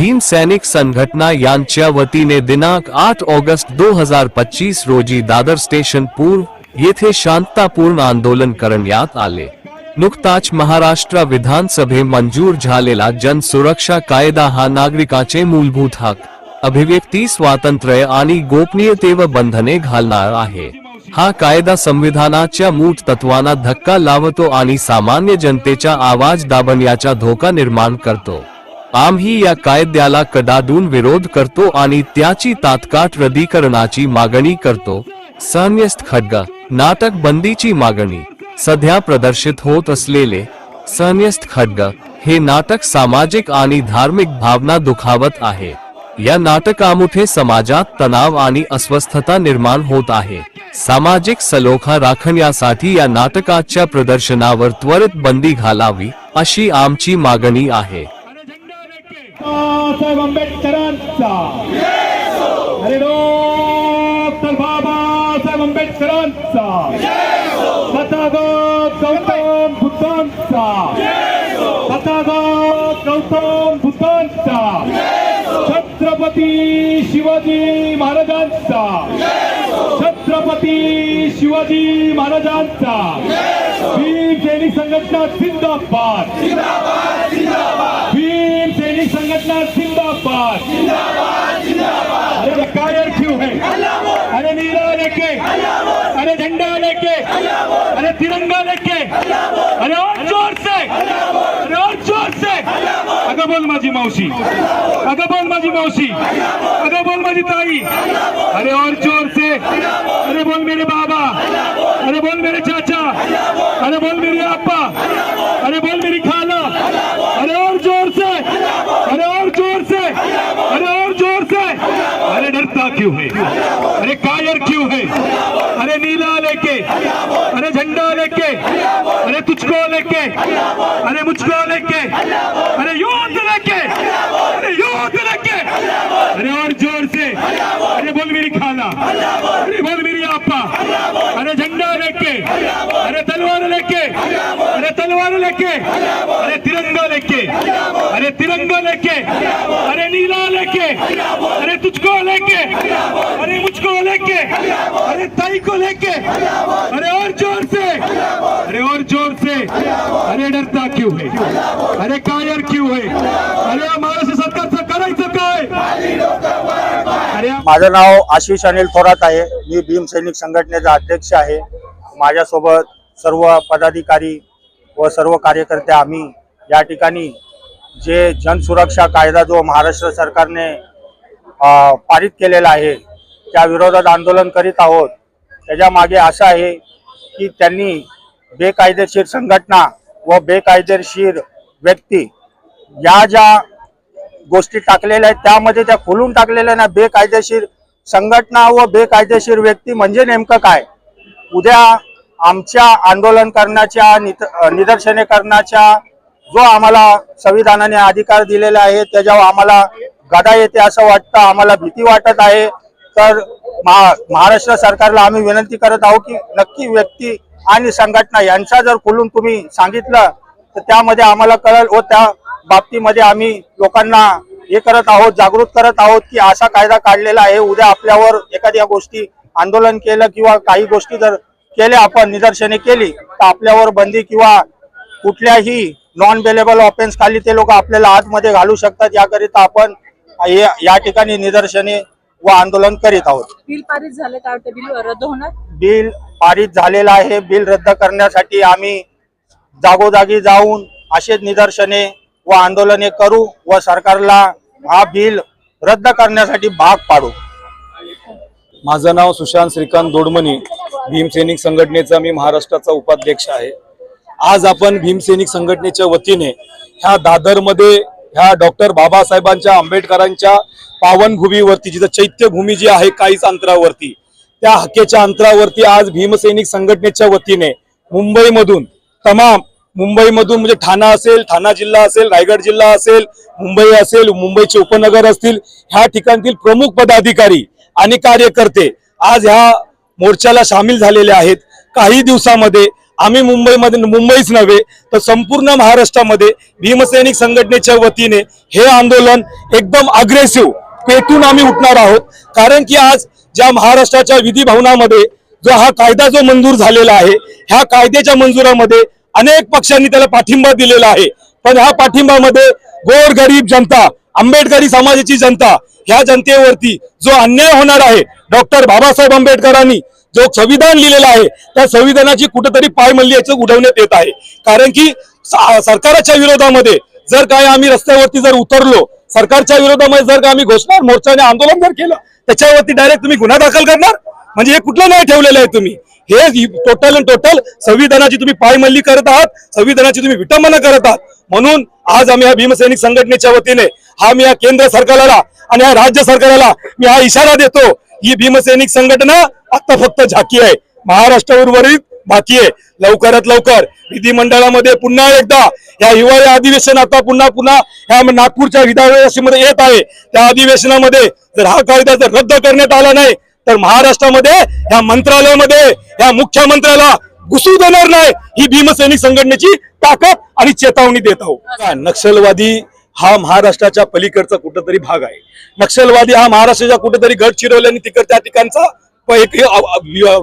भीम सैनिक संघटना यांच्या वतीने दिनांक आठ ऑगस्ट दो हजार पच्चीस रोजी दादर स्टेशन पूर्व येथे शांततापूर्ण आंदोलन करण्यात आले. नुकताच महाराष्ट्र विधानसभे मंजूर झालेला जनसुरक्षा कायदा हा नागरिकाचे मूलभूत हक अभिव्यक्ती स्वातंत्र्य आणि गोपनीयतेवर बंधने घालणार आहे. हा कायदा संविधानाच्या मूळ तत्वांना धक्का लावतो आणि सामान्य जनतेचा आवाज दाबण्याचा धोका निर्माण करतो. आम्ही या कायद्याला कडाडून विरोध करतो आणि त्याची तात्काळ रदीकरणाची मागणी करतो. संन्यस्त खड्ग नाटक बंदीची मागणी. सध्या प्रदर्शित होत असलेले संन्यस्त खड्ग हे नाटक सामाजिक आणि धार्मिक भावना दुखावत आहे. या नाटकामुठे समाजात तणाव आणि अस्वस्थता निर्माण होत आहे. सामाजिक सलोखा राखण्यासाठी या नाटकाच्या प्रदर्शनावर त्वरित बंदी घालावी अशी आमची मागणी आहे. बाबासाहेब आंबेडकरांचा. अरे डॉक्टर बाबासाहेब आंबेडकरांचा. तथागत गौतम बुद्धांचा. तथागत गौतम बुद्धांचा. छत्रपती शिवाजी महाराजांचा. छत्रपती शिवाजी महाराजांचा. भीम सैनिक संघटना जिंदाबाद. सैनिक संगठन जिंदाबाद. अरे कायर क्यों है अरे नीला लेके. अरे झंडा लेके. अरे तिरंगा लेके. अरे और जोर से. अरे और जोर से. अगं बोल माझी मावशी. अगं बोल माझी मावशी. अगं बोल माझी ताई. अरे और जोर से. अरे बोल मेरे बाबा. अरे बोल मेरे चाचा अरे बोल मेरे अप्पा अरे बोल मेरी खाला अरे और जोर से अरे और जोर से अरे और जोर से अरे डरता क्यों है? अरे कायर क्यों है अरे नीला लेके अरे झंडा लेके अरे तुझको लेके अरे मुझको लेके अरे युद्ध लेके अरे युद्ध लेके अरे और जोर से अरे बोल मेरी खाला अरे बोल मेरी आपा अरे झंडा लेके अरे तलवार लेके अरे तलवार लेके अरे तिरंगा लेके अरे तिरंगा लेके अरे नीला लेके अरे तुझको लेके अरे मुझको लेके अरे ताई को लेके अरे और जोर से अरे और जोर से अरे डरता क्यों है? अरे कायर क्यों है? अरे या महाराष्ट्र सरकारचं करायचं काय? अरे माझं नाव आशिष अनिल थोरात आहे. मी भीम सैनिक संघटनेचा अध्यक्ष आहे. माझ्यासोबत सर्व पदाधिकारी व सर्व कार्यकर्ते आम्ही या ठिकाणी जे जनसुरक्षा कायदा जो महाराष्ट्र सरकारने पारित केलेला आहे त्या विरोधात आंदोलन करीत आहोत. त्याच्यामागे असं आहे की त्यांनी बेकायदेशीर संघटना व बेकायदेशीर व्यक्ती या ज्या गोष्टी टाकलेल्या आहेत त्यामध्ये त्या खोलून टाकलेल्या ना बेकायदेशीर संघटना व बेकायदेशीर व्यक्ती म्हणजे नेमकं काय? उद्या आमच्या आंदोलन करण्याच्या नित- निदर्शने करण्याच्या जो आम्हाला संविधानाने अधिकार दिलेला आहे त्याच्यावर आम्हाला गदा येते असं वाटतं आम्हाला भीती वाटत आहे. तर महा महाराष्ट्र सरकारला आम्ही विनंती करत आहोत की नक्की व्यक्ती आणि संघटना यांचा जर खुलून तुम्ही सांगितलं तर त्यामध्ये आम्हाला कळेल व त्या बाबतीमध्ये आम्ही लोकांना हे करत आहोत जागृत करत आहोत की असा कायदा काढलेला आहे. उद्या आपल्यावर एखाद्या गोष्टी आंदोलन केलं किंवा काही गोष्टी जर केल्या आपण निदर्शने केली तर आपल्यावर बंदी किंवा कुठल्याही नॉन बेलेबल ऑफेन्स खाली ते लोक आपल्याला आतमध्ये घालू शकतात. याकरिता आपण या ठिकाणी निदर्शने व आंदोलन करीत आहोत. बिल पारित झालं का बिल रद्द होणार? बिल पारित झालेलं आहे. बिल रद्द करण्यासाठी आम्ही जागोजागी जाऊन असेच निदर्शने व आंदोलने करू व सरकारला हा बिल रद्द करण्यासाठी भाग पाडू. माझं नाव सुशांत श्रीकांत दोडमणी भीमसैनिक संघटनेचा मी महाराष्ट्राचा उपाध्यक्ष आहे. आज आपण भीमसैनिक संघटनेच्या वतीने ह्या दादरमध्ये ह्या डॉक्टर बाबासाहेबांच्या आंबेडकरांच्या पावनभूमीवरती जिथं चैत्यभूमी जी आहे काहीच अंतरावरती त्या हक्केच्या अंतरावरती आज भीमसैनिक संघटनेच्या वतीने मुंबईमधून तमाम मुंबईमधून म्हणजे ठाणा असेल ठाणा जिल्हा असेल रायगड जिल्हा असेल मुंबई असेल मुंबईचे उपनगर असतील ह्या ठिकाणतील प्रमुख पदाधिकारी आणि कार्यकर्ते आज ह्या मोर्चाला सामील झालेले आहेत. काही दिवसामध्ये आम्ही मुंबईमध्ये मुंबईच नव्हे तर संपूर्ण महाराष्ट्रामध्ये भीमसैनिक संघटनेच्या वतीने हे आंदोलन एकदम अग्रेसिव्ह पेटून आम्ही उठणार आहोत. कारण की आज ज्या महाराष्ट्राच्या विधी भवनामध्ये जो हा कायदा जो मंजूर झालेला आहे ह्या कायद्याच्या मंजुरामध्ये अनेक पक्षांनी त्याला पाठिंबा दिलेला आहे. पण ह्या पाठिंबामध्ये गोर गरीब जनता आंबेडकरी समाजाची जनता ह्या जनतेवरती जो अन्याय होणार आहे डॉक्टर बाबासाहेब आंबेडकरांनी जो संविधान लिहिलेला आहे त्या संविधानाची कुठेतरी पायमल्ली याचं उडवण्यात येत आहे. कारण की सरकारच्या विरोधामध्ये जर काय आम्ही रस्त्यावरती जर उतरलो सरकारच्या विरोधामध्ये जर का आम्ही घोषणा मोर्चाने आंदोलन जर केलं त्याच्यावरती डायरेक्ट तुम्ही गुन्हा दाखल करणार? म्हणजे हे कुठलं नाही ठेवलेलं आहे तुम्ही? हे टोटल अँड टोटल संविधानाची तुम्ही पायमल्ली करत आहात संविधानाची तुम्ही विटंबना करत आहात. म्हणून आज आम्ही या भीमसैनिक संघटनेच्या वतीने हा मी या केंद्र सरकारला आणि या राज्य सरकारला मी हा इशारा देतो. ही भीमसैनिक संघटना आता फक्त झाकी आहे. महाराष्ट्र उर्वरित बाकी आहे. लवकरात लवकर विधिमंडळामध्ये पुन्हा एकदा या हिवाळी अधिवेशन आता पुन्हा पुन्हा ह्या नागपूरच्या विधानसभेमध्ये येत आहे. त्या अधिवेशनामध्ये जर हा कायदा जर रद्द करण्यात आला नाही तर महाराष्ट्रामध्ये या मंत्रालयामध्ये या मुख्यमंत्र्याला घुसू देणार नाही. ही भीमसैनिक संघटनेची ताकद आणि चेतावणी देत आहोत. नक्षलवादी हा महाराष्ट्राच्या पलीकडचा कुठंतरी भाग आहे. नक्षलवादी हा महाराष्ट्राच्या कुठेतरी चिरवले आणि तिकड त्या ठिकाणचा एक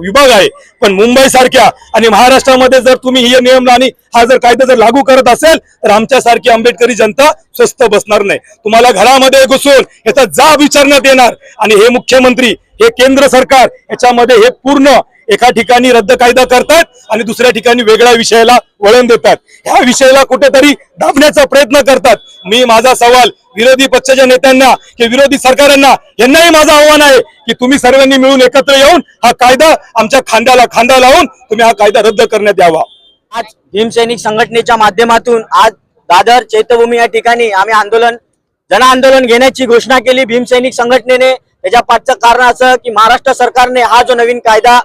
विभाग आहे. पण मुंबई सारख्या आणि महाराष्ट्रामध्ये जर तुम्ही हे नियम आणि हा जर कायदा जर लागू करत असेल तर आमच्यासारखी आंबेडकरी जनता स्वस्त बसणार नाही. तुम्हाला घरामध्ये घुसून याचा जाब विचारण्यात येणार. आणि हे मुख्यमंत्री हे केंद्र सरकार याच्यामध्ये हे पूर्ण एका ठिकाणी रद्द कायदा करतात आणि दुसऱ्या ठिकाणी वेगळ्या विषयाला वळण देतात. ह्या विषयाला कुठेतरी दाबण्याचा प्रयत्न करतात. मी माझा सवाल विरोधी पक्षाच्या नेत्यांना की विरोधी सरकारांना यांनाही माझं आव्हान आहे की तुम्ही सर्वांनी मिळून एकत्र येऊन हा कायदा आमच्या खांद्याला खांदा लावून तुम्ही हा कायदा रद्द करण्यात यावा. आज भीमसैनिक संघटनेच्या माध्यमातून आज दादर चैत्यभूमी या ठिकाणी आम्ही आंदोलन जन आंदोलन घेण्याची घोषणा केली. भीमसैनिक संघटनेने त्याच्या पाठचं कारण असं की महाराष्ट्र सरकारने हा जो नवीन कायदा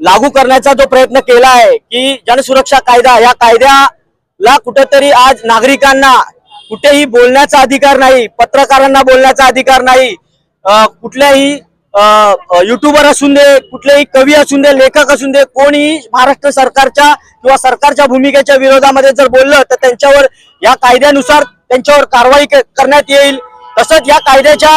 लागू करण्याचा जो प्रयत्न केला आहे की जनसुरक्षा कायदा या कायद्याला कुठेतरी आज नागरिकांना कुठेही बोलण्याचा अधिकार नाही पत्रकारांना बोलण्याचा अधिकार नाही कुठल्याही युट्यूबर असून दे कुठलेही कवी असून दे लेखक असून दे कोणीही महाराष्ट्र सरकारच्या किंवा सरकारच्या भूमिकेच्या विरोधामध्ये जर बोललं तर त्यांच्यावर या कायद्यानुसार त्यांच्यावर कारवाई करण्यात येईल. तसंच या कायद्याच्या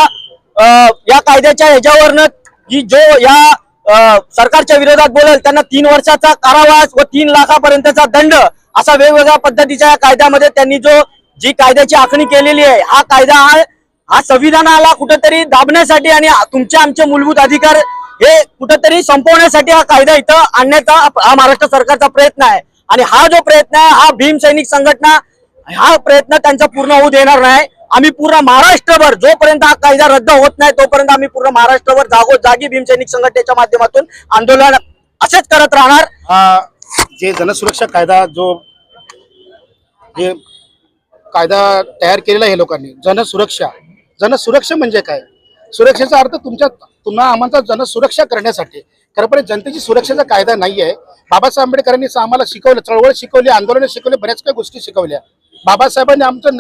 या कायद्याच्या ह्याच्यावरनं जी जो या सरकारच्या विरोधात बोलेल त्यांना तीन वर्षाचा कारावास व तीन लाखापर्यंतचा दंड असा वेगवेगळ्या पद्धतीच्या या कायद्यामध्ये त्यांनी जो जी कायद्याची आखणी केलेली आहे हा कायदा हा हा संविधानाला कुठेतरी दाबण्यासाठी आणि तुमचे आमचे मूलभूत अधिकार हे कुठेतरी संपवण्यासाठी हा कायदा इथं आणण्याचा हा महाराष्ट्र सरकारचा प्रयत्न आहे. आणि हा जो प्रयत्न आहे हा भीम सैनिक संघटना हा प्रयत्न त्यांचा पूर्ण होऊ देणार नाही. आम्ही पूर्ण महाराष्ट्रभर जोपर्यंत हा कायदा रद्द होत नाही तोपर्यंत आम्ही पूर्ण महाराष्ट्रभर जागोजागी जागी भीमसैनिक संघटनेच्या माध्यमातून आंदोलन असेच करत राहणार. जे जनसुरक्षा कायदा जो हे कायदा तयार केलेला आहे लोकांनी जनसुरक्षा. जनसुरक्षा म्हणजे काय? सुरक्षेचा अर्थ तुमच्या पुन्हा आम्हाला जनसुरक्षा करण्यासाठी. खरंपणे जनतेची सुरक्षेचा कायदा नाही आहे बाबासाहेब आंबेडकरांनी आम्हाला शिकवलं चळवळ शिकवली आंदोलन शिकवले बऱ्याच काही गोष्टी शिकवल्या. बाबासाहेबांनी आमचं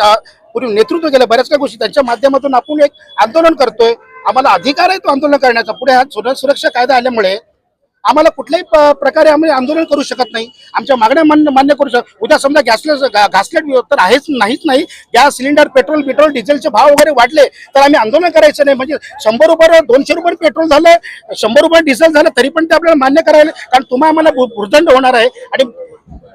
पूर्वी नेतृत्व केलं बऱ्याच काही गोष्टी. त्यांच्या माध्यमातून आपण एक आंदोलन करतोय. आम्हाला अधिकार आहे तो आंदोलन करण्याचा. पुढे हा सुरक्षा कायदा आल्यामुळे आम्हाला कुठल्याही प्रकारे आम्ही आंदोलन करू शकत नाही. आमच्या मागण्या मान्य मान्य करू शकत उद्या समजा गॅसलेस घासलेट तर आहेच नाहीच नाही. गॅस सिलेंडर पेट्रोल पेट्रोल डिझेलचे भाव वगैरे वाढले तर आम्ही आंदोलन करायचं नाही. म्हणजे शंभर रुपये दोनशे रुपये पेट्रोल झालं शंभर रुपये डिझेल झालं तरी पण ते आपल्याला मान्य करायला कारण तुम्हा आम्हाला भू- भुर्दंड होणार आहे. आणि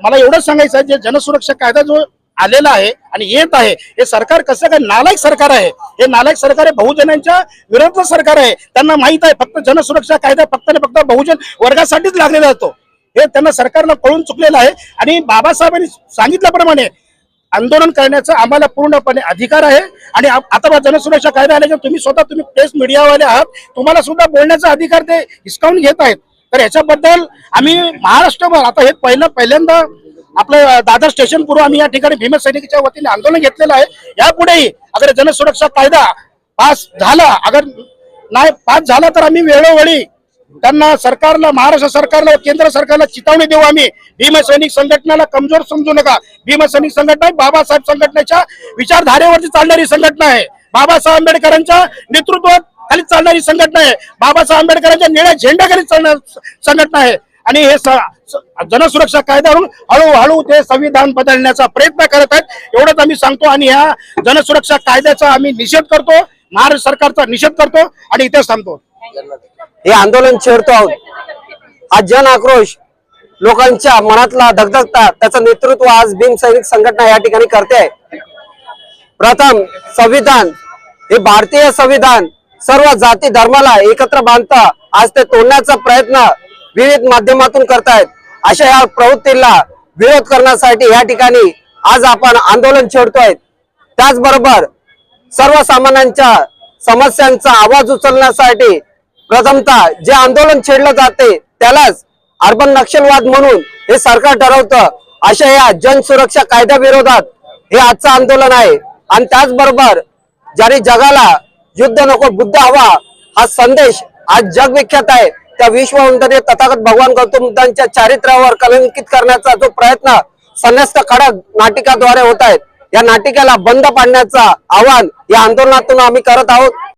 मला एवढंच सांगायचं आहे जे जनसुरक्षा कायदा जो आलेला आहे आणि येत आहे. हे सरकार कसं काय नालायक सरकार आहे? हे नालायक सरकार आहे बहुजनांच्या विरोधात सरकार आहे. त्यांना माहीत आहे फक्त जनसुरक्षा कायदा फक्त आणि फक्त बहुजन वर्गासाठीच लागलेला जातो हे त्यांना सरकारला कळून चुकलेलं आहे आणि बाबासाहेबांनी सांगितल्याप्रमाणे आंदोलन करण्याचा आम्हाला पूर्णपणे अधिकार आहे. आणि आता जनसुरक्षा कायदा आल्याच्या तुम्ही स्वतः तुम्ही प्रेस मीडियावाले आहात. तुम्हाला सुद्धा बोलण्याचा अधिकार ते हिसकावून घेत आहेत. तर याच्याबद्दल आम्ही महाराष्ट्रभर आता हे पहिलं पहिल्यांदा आपलं दादर स्टेशन पूर्व आम्ही या ठिकाणी भीमसैनिकच्या वतीने आंदोलन घेतलेलं आहे. यापुढेही अगर जनसुरक्षा कायदा पास झाला अगर नाही पास झाला तर आम्ही वेळोवेळी त्यांना सरकारला महाराष्ट्र सरकारला केंद्र सरकारला चितावणी देऊ आम्ही. भीमसैनिक संघटनेला कमजोर समजू नका. भीमसैनिक संघटना बाबासाहेब संघटनेच्या विचारधारेवरती चालणारी संघटना आहे. बाबासाहेब आंबेडकरांच्या नेतृत्वात खाली चालणारी संघटना आहे. बाबासाहेब आंबेडकरांच्या निळ्या झेंड्याखाली चालणारी संघटना आहे. आणि हे जनसुरक्षा कायद्यावरून हळूहळू ते संविधान बदलण्याचा प्रयत्न करत आहेत. एवढंच आम्ही सांगतो आणि ह्या जनसुरक्षा कायद्याचा आम्ही निषेध करतो महाराष्ट्र सरकारचा निषेध करतो आणि इथेच थांबतो. हे आंदोलन छेडतो आहोत. हा जन आक्रोश लोकांच्या मनातला धगधगता त्याचं नेतृत्व आज भीम सैनिक संघटना या ठिकाणी करते आहे. प्रथम संविधान हे भारतीय संविधान सर्व जाती धर्माला एकत्र बांधता आज ते तोडण्याचा प्रयत्न विविध माध्यमातून करतायत. अशा या प्रवृत्तीला विरोध करण्यासाठी या ठिकाणी आज आपण आंदोलन छेडतोय. त्याचबरोबर सर्वसामान्यांच्या समस्यांचा आवाज उचलण्यासाठी प्रथमतः जे आंदोलन छेडलं जाते त्यालाच अर्बन नक्षलवाद म्हणून हे सरकार ठरवतं. अशा या जनसुरक्षा कायद्याविरोधात हे आजचं आंदोलन आहे. आणि त्याचबरोबर ज्याने जगाला युद्ध नको बुद्ध हवा हा संदेश आज जगविख्यात आहे. त्या विश्ववंतने तथागत भगवान गौतम बुद्धांच्या चारित्र्यावर कलंकित करण्याचा जो प्रयत्न संन्यस्त खडक नाटिकाद्वारे होत आहेत या नाटिकेला बंद पाडण्याचा आवाहन या आंदोलनातून आम्ही करत आहोत.